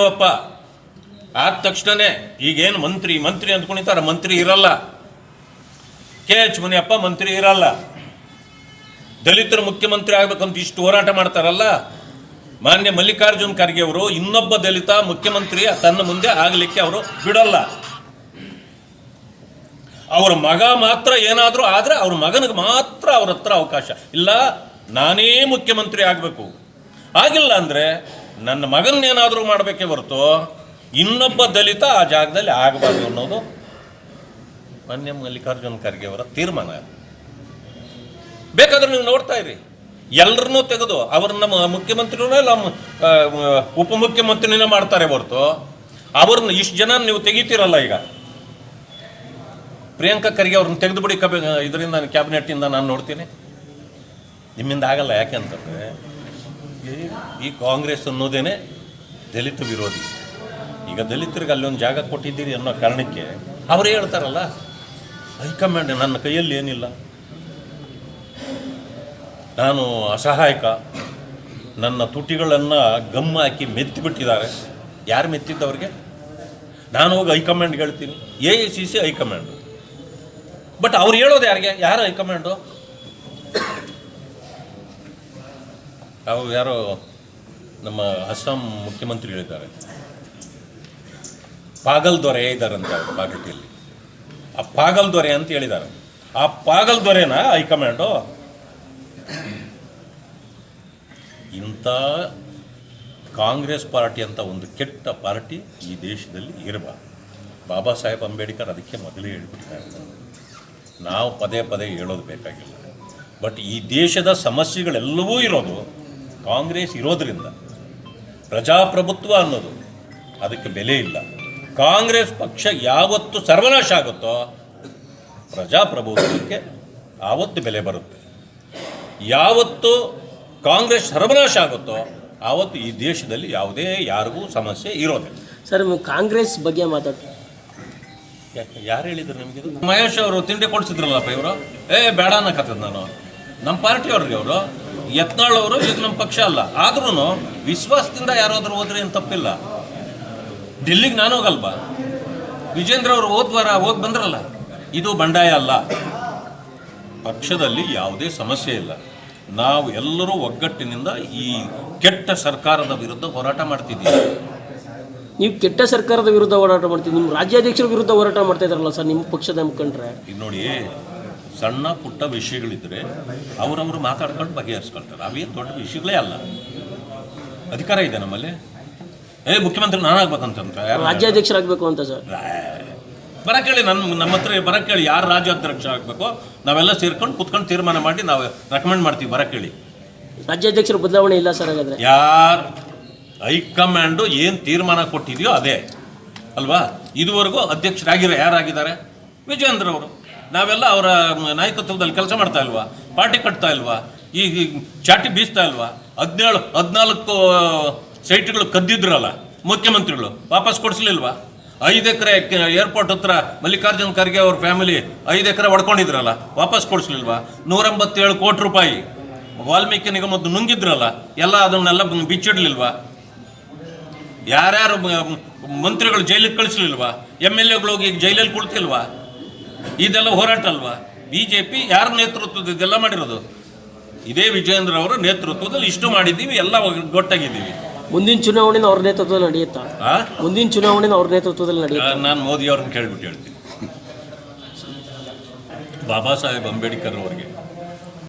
ಅಪ್ಪ ಆದ ತಕ್ಷಣನೇ ಈಗೇನು ಮಂತ್ರಿ ಮಂತ್ರಿ ಅಂದ್ಕೊಂಡಿರ್ತಾರ ಮಂತ್ರಿ ಇರಲ್ಲ. ಕೆ ಎಚ್ ಮುನಿಯಪ್ಪ ಮಂತ್ರಿ ಇರಲ್ಲ. ದಲಿತರ ಮುಖ್ಯಮಂತ್ರಿ ಆಗ್ಬೇಕಂತ ಇಷ್ಟು ಹೋರಾಟ ಮಾಡ್ತಾರಲ್ಲ. ಮಾನ್ಯ ಮಲ್ಲಿಕಾರ್ಜುನ್ ಖರ್ಗೆ ಅವರು ಇನ್ನೊಬ್ಬ ದಲಿತ ಮುಖ್ಯಮಂತ್ರಿ ತನ್ನ ಮುಂದೆ ಆಗಲಿಕ್ಕೆ ಅವರು ಬಿಡಲ್ಲ. ಅವ್ರ ಮಗ ಮಾತ್ರ ಏನಾದರೂ ಆದರೆ ಅವ್ರ ಮಗನಿಗೆ ಮಾತ್ರ ಅವ್ರ ಹತ್ರ ಅವಕಾಶ. ಇಲ್ಲ, ನಾನೇ ಮುಖ್ಯಮಂತ್ರಿ ಆಗಬೇಕು. ಆಗಿಲ್ಲ ಅಂದರೆ ನನ್ನ ಮಗನ್ನೇನಾದರೂ ಮಾಡಬೇಕೇ ಹೊರತು ಇನ್ನೊಬ್ಬ ದಲಿತ ಆ ಜಾಗದಲ್ಲಿ ಆಗಬಾರ್ದು ಅನ್ನೋದು ಮಾನ್ಯ ಮಲ್ಲಿಕಾರ್ಜುನ್ ಖರ್ಗೆ ಅವರ ತೀರ್ಮಾನ. ಬೇಕಾದ್ರೆ ನೀವು ನೋಡ್ತಾ ಇರಿ. ಎಲ್ಲರನ್ನೂ ತೆಗೆದು ಅವರು ನಮ್ಮ ಮುಖ್ಯಮಂತ್ರಿನೇ ನಮ್ಮ ಆ, ಉಪಮುಖ್ಯಮಂತ್ರಿನೇ ಮಾಡ್ತಾರೆ ಹೊರತು. ಅವ್ರನ್ನ ಇಷ್ಟು ಜನ ನೀವು ತೆಗಿತೀರಲ್ಲ ಈಗ. ಪ್ರಿಯಾಂಕಾ ಖರ್ಗೆ ಅವ್ರನ್ನ ತೆಗೆದುಬಿಡಿ ಕಬ ಇದರಿಂದ ಕ್ಯಾಬಿನೆಟ್ಟಿಂದ ನಾನು ನೋಡ್ತೀನಿ. ನಿಮ್ಮಿಂದ ಆಗಲ್ಲ ಯಾಕೆ ಅಂತಂದರೆ ಈ- ಕಾಂಗ್ರೆಸ್ ಅನ್ನೋದೇನೆ ದಲಿತ ವಿರೋಧಿ. ಈಗ ದಲಿತರಿಗೆ ಅಲ್ಲೊಂದು ಜಾಗ ಕೊಟ್ಟಿದ್ದೀರಿ ಅನ್ನೋ ಕಾರಣಕ್ಕೆ ಅವರೇ ಹೇಳ್ತಾರಲ್ಲ, ಹೈಕಮಾಂಡ್ ನನ್ನ ಕೈಯಲ್ಲಿ ಏನಿಲ್ಲ. ನಾನು ಅಸಹಾಯಕ. ನನ್ನ ತುಟಿಗಳನ್ನು ಗಮ್ ಹಾಕಿ ಮೆತ್ತಿಬಿಟ್ಟಿದ್ದಾರೆ. ಯಾರು ಮೆತ್ತಿದ್ದವ್ರಿಗೆ ನಾನು ಹೋಗಿ ಹೈಕಮಾಂಡ್ ಹೇಳ್ತೀನಿ. A I C C high command. But ಅವ್ರು ಹೇಳೋದು ಯಾರಿಗೆ? ಯಾರು ಹೈಕಮಾಂಡು? ಅವು ಯಾರೋ ನಮ್ಮ ಅಸ್ಸಾಂ ಮುಖ್ಯಮಂತ್ರಿ ಹೇಳಿದ್ದಾರೆ ಪಾಗಲ್ ದೊರೆ ಇದ್ದಾರಂತೆ ಅವರು ಬಾಗಟಿಯಲ್ಲಿ ಆ ಪಾಗಲ್ ದೊರೆ ಅಂತ ಹೇಳಿದ್ದಾರೆ. ಆ ಪಾಗಲ್ ದೊರೆನ ಹೈಕಮಾಂಡು ಇಂಥ ಕಾಂಗ್ರೆಸ್ ಪಾರ್ಟಿ ಅಂತ ಒಂದು ಕೆಟ್ಟ ಪಾರ್ಟಿ ಈ ದೇಶದಲ್ಲಿ ಇರಬಾರ್ದು ಬಾಬಾ ಸಾಹೇಬ್ ಅಂಬೇಡ್ಕರ್ ಅದಕ್ಕೆ ಮೊದಲೇ ಹೇಳ್ಬಿಡ್ತಾರೆ ನಾವು ಪದೇ ಪದೇ ಹೇಳೋದು ಬೇಕಾಗಿಲ್ಲ. ಬಟ್ ಈ ದೇಶದ ಸಮಸ್ಯೆಗಳೆಲ್ಲವೂ ಇರೋದು ಕಾಂಗ್ರೆಸ್ ಇರೋದ್ರಿಂದ ಪ್ರಜಾಪ್ರಭುತ್ವ ಅನ್ನೋದು ಅದಕ್ಕೆ ಬೆಲೆ ಇಲ್ಲ. ಕಾಂಗ್ರೆಸ್ ಪಕ್ಷ ಯಾವತ್ತು ಸರ್ವನಾಶ ಆಗುತ್ತೋ ಪ್ರಜಾಪ್ರಭುತ್ವಕ್ಕೆ ಆವತ್ತು ಬೆಲೆ ಬರುತ್ತೆ. ಯಾವತ್ತು ಕಾಂಗ್ರೆಸ್ ಸರ್ವನಾಶ ಆಗುತ್ತೋ ಆವತ್ತು ಈ ದೇಶದಲ್ಲಿ ಯಾವುದೇ ಯಾರಿಗೂ ಸಮಸ್ಯೆ ಇರೋದಿಲ್ಲ. ಸರ್ ನೀವು ಕಾಂಗ್ರೆಸ್ ಬಗ್ಗೆ ಮಾತಾಡ್ತೀವಿ ಯಾಕೆ ಯಾರು ಹೇಳಿದ್ರು ನಿಮಗೆ ಮಹೇಶ್ ಅವರು ತಿಂಡಿ ಕೊಡಿಸಿದ್ರಲ್ಲಪ್ಪ ಇವರು? ಏ ಬೇಡ ಅನ್ನಕತ್ತದ ನಾನು. ನಮ್ಮ ಪಾರ್ಟಿ ಅವ್ರಿಗೆ ಅವರು. ಯತ್ನಾಳ್ ಅವರು ಈಗ ನಮ್ಮ ಪಕ್ಷ ಅಲ್ಲ. ಆದ್ರೂ ವಿಶ್ವಾಸದಿಂದ ಯಾರಾದರೂ ಹೋದ್ರೆ ಏನು ತಪ್ಪಿಲ್ಲ. ಡೆಲ್ಲಿಗೆ ನಾನು ಹೋಗಲ್ವಾ? ವಿಜೇಂದ್ರ ಅವರು ಹೋದ್ವಾರ ಹೋಗಿ ಬಂದ್ರಲ್ಲ. ಇದು ಬಂಡಾಯ ಅಲ್ಲ. ಪಕ್ಷದಲ್ಲಿ ಯಾವುದೇ ಸಮಸ್ಯೆ ಇಲ್ಲ. ನಾವು ಎಲ್ಲರೂ ಒಗ್ಗಟ್ಟಿನಿಂದ ಈ ಕೆಟ್ಟ ಸರ್ಕಾರದ ವಿರುದ್ಧ ಹೋರಾಟ ಮಾಡ್ತಿದ್ದೀವಿ. ನೀವು ಕೆಟ್ಟ ಸರ್ಕಾರದ ವಿರುದ್ಧ ಹೋರಾಟ ಮಾಡ್ತೀವಿ ನಿಮ್ಮ ರಾಜ್ಯಾಧ್ಯಕ್ಷರ ವಿರುದ್ಧ ಹೋರಾಟ ಮಾಡ್ತಾ ಇದ್ದಾರಲ್ಲ ಸರ್ ನಿಮ್ಮ ಪಕ್ಷದ ಮುಖಂಡ್ರೆ. ಈಗ ನೋಡಿ ಸಣ್ಣ ಪುಟ್ಟ ವಿಷಯಗಳಿದ್ರೆ ಅವರವರು ಮಾತಾಡ್ಕೊಂಡು ಬಗೆಹರಿಸ್ಕೊಳ್ತಾರೆ. ಅವೇನು ದೊಡ್ಡ ವಿಷಯಗಳೇ ಅಲ್ಲ. ಅಧಿಕಾರ ಇದೆ ನಮ್ಮಲ್ಲಿ. ಏ ಮುಖ್ಯಮಂತ್ರಿ ನಾನಾಗ್ಬೇಕಂತಂತ? ರಾಜ್ಯಾಧ್ಯಕ್ಷರಾಗಬೇಕು ಅಂತ ಸರ್. ಬರಕ್ಕೆ ಹೇಳಿ ನನ್ನ ನಮ್ಮ ಹತ್ರ ಬರಕ್ಕೆ ಹೇಳಿ ಯಾರು ರಾಜ್ಯಾಧ್ಯಕ್ಷ ಆಗಬೇಕು ನಾವೆಲ್ಲ ಸೇರ್ಕೊಂಡು ಕುತ್ಕೊಂಡು ತೀರ್ಮಾನ ಮಾಡಿ ನಾವು ರೆಕಮೆಂಡ್ ಮಾಡ್ತೀವಿ ಬರಕ್ಕೆ ಹೇಳಿ ರಾಜ್ಯಾಧ್ಯಕ್ಷರ ಬದಲಾವಣೆ ಇಲ್ಲ ಸರ್ ಹಾಗಾದ್ರೆ. ಯಾರು ಹೈಕಮಾಂಡು ಏನು ತೀರ್ಮಾನ ಕೊಟ್ಟಿದೆಯೋ ಅದೇ. ಅಲ್ವಾ? ಇದುವರೆಗೂ ಅಧ್ಯಕ್ಷರಾಗಿರೋ ಯಾರಾಗಿದ್ದಾರೆ? ವಿಜಯೇಂದ್ರ ಅವರು. ನಾವೆಲ್ಲ ಅವರ ನಾಯಕತ್ವದಲ್ಲಿ ಕೆಲಸ ಮಾಡ್ತಾ ಇಲ್ವಾ? ಪಾರ್ಟಿ ಕಟ್ತಾ ಇಲ್ವಾ? ಈಗ ಚಾಟಿ ಬೀಸ್ತಾ ಇಲ್ವಾ? ಹದಿನೇಳು, ಹದಿನಾಲ್ಕು ಸೈಟ್ಗಳು ಕದ್ದಿದ್ರಲ್ಲ, ಮುಖ್ಯಮಂತ್ರಿಗಳು, ವಾಪಸ್ ಕೊಡಿಸ್ಲಿಲ್ವಾ? ಐದು ಎಕರೆ ಏರ್ಪೋರ್ಟ್ ಹತ್ರ ಮಲ್ಲಿಕಾರ್ಜುನ್ ಖರ್ಗೆ ಅವ್ರ ಫ್ಯಾಮಿಲಿ ಐದು ಎಕರೆ ಹೊಡ್ಕೊಂಡಿದ್ರಲ್ಲ ವಾಪಸ್ ಕೊಡಿಸ್ಲಿಲ್ವಾ? ನೂರೆಂಬತ್ತೇಳು ಕೋಟಿ ರೂಪಾಯಿ ವಾಲ್ಮೀಕಿ ನಿಗಮದ್ದು ನುಂಗಿದ್ರಲ್ಲ, ಎಲ್ಲ ಅದನ್ನೆಲ್ಲ ಬಿಚ್ಚಿಡ್ಲಿಲ್ವಾ? ಯಾರ್ಯಾರು ಮಂತ್ರಿಗಳು ಜೈಲಿಗೆ ಕಳಿಸ್ಲಿಲ್ವಾ? ಎಂ ಎಲ್ ಎಗಳು ಹೋಗಿ ಜೈಲಲ್ಲಿ ಕುಳ್ತಿಲ್ವಾ? ಇದೆಲ್ಲ ಹೋರಾಟ ಅಲ್ವಾ? ಬಿ ಜೆ ಪಿ ಯಾರ ನೇತೃತ್ವದ ಇದೆಲ್ಲ ಮಾಡಿರೋದು? ಇದೇ ವಿಜಯೇಂದ್ರ ಅವರ ನೇತೃತ್ವದಲ್ಲಿ ಇಷ್ಟು ಮಾಡಿದ್ದೀವಿ ಎಲ್ಲ ಒಟ್ಟಾಗಿದ್ದೀವಿ ಮುಂದಿನ ಚುನಾವಣೆ ಅವ್ರ ನೇತೃತ್ವದಲ್ಲಿ ನಡೆಯುತ್ತಾ? ಆ? ಮುಂದಿನ ಚುನಾವಣೆ ಅವ್ರ ನೇತೃತ್ವದಲ್ಲಿ ನಡೆಯುತ್ತಾ? ನಾನು ಮೋದಿ ಅವ್ರನ್ನ ಕೇಳ್ಬಿಟ್ಟು ಹೇಳ್ತೀನಿ. ಬಾಬಾ ಸಾಹೇಬ್ ಅಂಬೇಡ್ಕರ್ ಅವರಿಗೆ.